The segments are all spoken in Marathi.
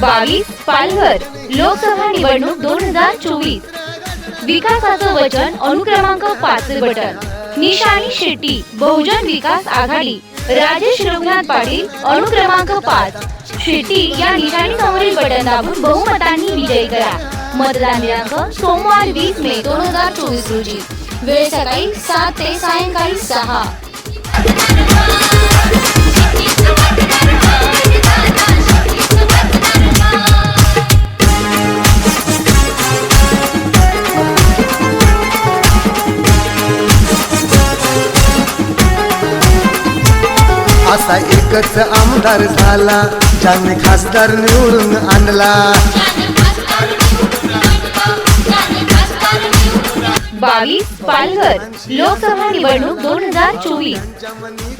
बावीस पालघर लोकसभा निवडणूक दोन हजार चोवीस. विकासाचं वचन अनुक्रमांक पाच बटन. निशानी शेट्टी बहुजन विकास आघाडी. राजेश रघुनाथ पाटील अनुक्रमांक पाच. शेट्टी या निशाणी समोरील बटन दाबून बहुमतांनी विजय करा. मतदान दिनांक सोमवार वीस मे दोन हजार चोवीस रोजी. वेळ सकाळी सात ते सायंकाळी सहा. असा एकच आमदार झाला ज्याने खासदार निवडून आणला. बावीस पालघर लोकसभा निवडणूक दोन हजार चोवीस.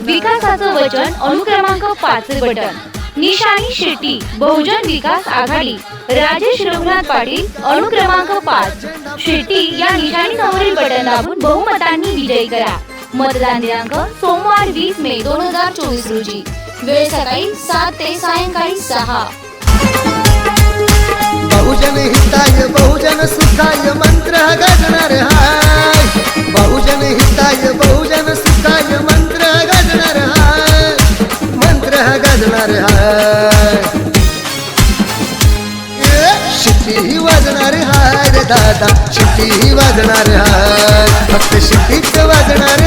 विकासाचं वचन अनुक्रमांक पाच बटन. निशाणी शेट्टी बहुजन विकास आघाडी राजेश रघुनाथ पाटील अनुक्रमांक पाच. शेट्टी या निशाणी समोरील बटन दाबून बहुमतांनी विजयी करा. मतदान दिनांक सोमवार वीस मे दोन हजार चोवीस रोजी. वेळ सकाळी सात ते सायंकाळी सहा. बहुजन हिताय बहुजन सुखाय मंत्र गाजणार हाय. बहुजन हिताय बहुजन सुखाय मंत्र गाजणार हाय. मंत्र गाजणार हाय. शिट्टी वाजणार हाय रे दादा शिट्टी वाजणार हाय. फक्त शिट्टीच वाजणार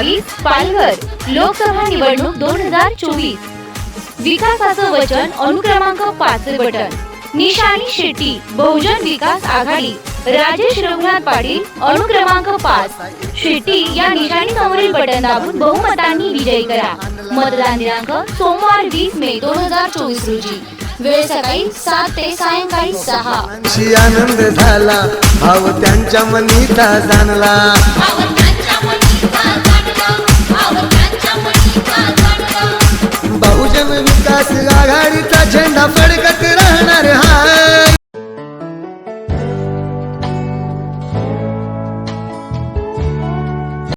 बावीस पालघर लोकसभा निवडणूक दोन हजार चोवीस. विकासाचं वचन अनुक्रमांक पाच बटन. निशाणी शेट्टी बहुजन विकास आघाडी राजेश रघुनाथ पाटील अनुक्रमांक पाच. शेट्टी या निशाणी समोरील बटन दाबून बहुमतांनी विजयी करा. मतदान दिनांक सोमवार वीस मे दोन हजार चोवीस रोजी. वेळ सकाळी सात ते सायंकाळी सहा. आनंद झाला. भाव त्यांच्या मनीचा जाणला. विकास आघाडीचा झेंडा फडकत